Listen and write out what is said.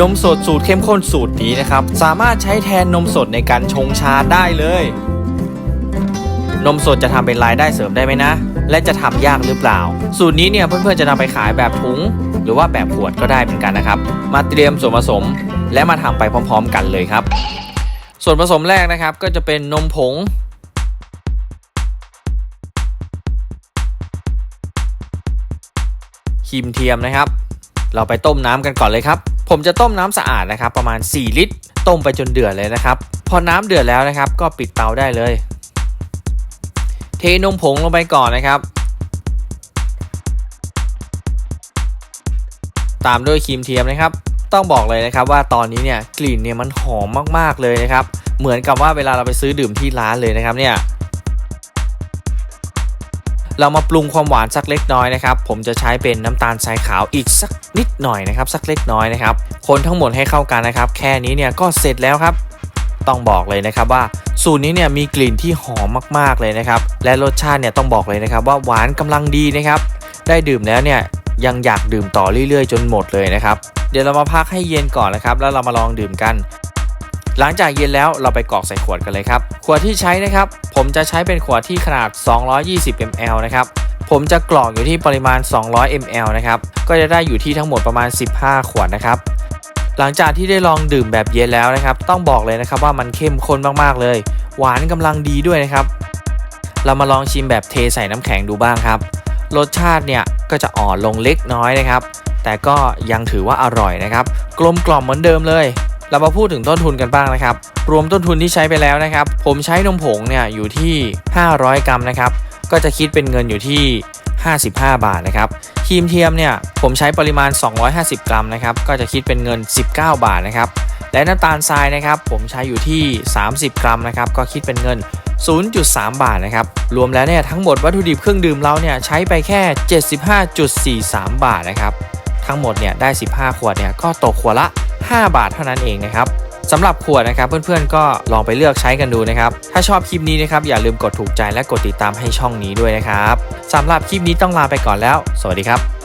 นมสดสูตรเข้มข้นสูตรนี้นะครับ สามารถใช้แทนนมสดในการชงชาได้เลย นมสดจะทำเป็นรายได้เสริมได้ไหมนะ และจะทำยากหรือเปล่า สูตรนี้เนี่ยเพื่อนๆจะนำไปขายแบบถุง หรือว่าแบบขวดก็ได้เหมือนกันนะครับ มาเตรียมส่วนผสม และมาทำไปพร้อม ๆ กันเลยครับ ส่วนผสมแรกนะครับก็จะเป็นนมผงครีมเทียมนะครับ เราไปต้มน้ำกันก่อนเลยครับ ผมจะต้มน้ำสะอาดนะครับประมาณ 4 ลิตร ต้มไปจนเดือดเลยนะครับ พอน้ำเดือดแล้วนะครับ ก็ปิดเตาได้เลย เทนมผงลงไปก่อนนะครับ ตามด้วยครีมเทียมนะครับ ต้องบอกเลยนะครับว่าตอนนี้เนี่ยกลิ่นเนี่ยมันหอมมากๆเลยนะครับ เหมือนกับว่าเวลาเราไปซื้อดื่มที่ร้านเลยนะครับเนี่ย เรามาปรุงความหวานสักเล็กน้อยนะครับ ผมจะใช้เป็นน้ำตาลทรายขาวอีกสักนิดหน่อยนะครับ สักเล็กน้อยนะครับ คนทั้งหมดให้เข้ากันนะครับ แค่นี้เนี่ยก็เสร็จแล้วครับ ต้องบอกเลยนะครับว่าสูตรนี้เนี่ยมีกลิ่นที่หอมมากๆเลยนะครับ และรสชาติเนี่ยต้องบอกเลยนะครับ ว่าหวานกำลังดีนะครับ ได้ดื่มแล้วเนี่ยยังอยากดื่มต่อเรื่อยๆ จนหมดเลยนะครับ เดี๋ยวเรามาพักให้เย็นก่อนนะครับ แล้วเรามาลองดื่มกัน หลังจากเย็นแล้วเราไปกรอกใส่ขวดกันเลยครับขวดที่ใช้นะครับ ผมจะใช้เป็นขวดที่ขนาด 220 ml นะครับผมจะกรอกอยู่ที่ปริมาณ 200 ml นะครับ ก็จะได้อยู่ที่ทั้งหมดประมาณ 15 ขวดนะครับ หลังจากที่ได้ลองดื่มแบบเย็นแล้วนะครับ ต้องบอกเลยนะครับว่ามันเข้มข้นมากๆเลย หวานกำลังดีด้วยนะครับ เรามาลองชิมแบบเทใส่น้ำแข็งดูบ้างครับ รสชาติเนี่ยก็จะอ่อนลงเล็กน้อยนะครับ แต่ก็ยังถือว่าอร่อยนะครับ กลมกล่อมเหมือนเดิมเลย เรามาพูดถึงต้นทุนกันบ้างนะครับ รวมต้นทุนที่ใช้ไปแล้วนะครับ ผมใช้นมผงเนี่ยอยู่ที่ 500 กรัมนะครับ ก็จะคิดเป็นเงินอยู่ที่ 55 บาทนะครับ ครีมเทียมเนี่ยผมใช้ปริมาณ 250 กรัมนะครับ ก็จะคิดเป็นเงิน 19 บาทนะครับ และน้ำตาลทรายนะครับ ผมใช้อยู่ที่ 30 กรัมนะครับ ก็คิดเป็นเงิน 0.3 บาทนะครับ รวมแล้วเนี่ยทั้งหมดวัตถุดิบเครื่องดื่มเราเนี่ยใช้ไปแค่ 75.43 บาทนะครับ ทั้งหมดเนี่ยได้ 15 ขวดเนี่ยก็ตกขวดละ 5 บาทเท่านั้นเองนะครับสำหรับขวดนะครับเพื่อนๆก็ลองไปเลือกใช้กันดูนะครับ ถ้าชอบคลิปนี้นะครับอย่าลืมกดถูกใจและกดติดตามให้ช่องนี้ด้วยนะครับสำหรับคลิปนี้ต้องลาไปก่อนแล้ว สวัสดีครับ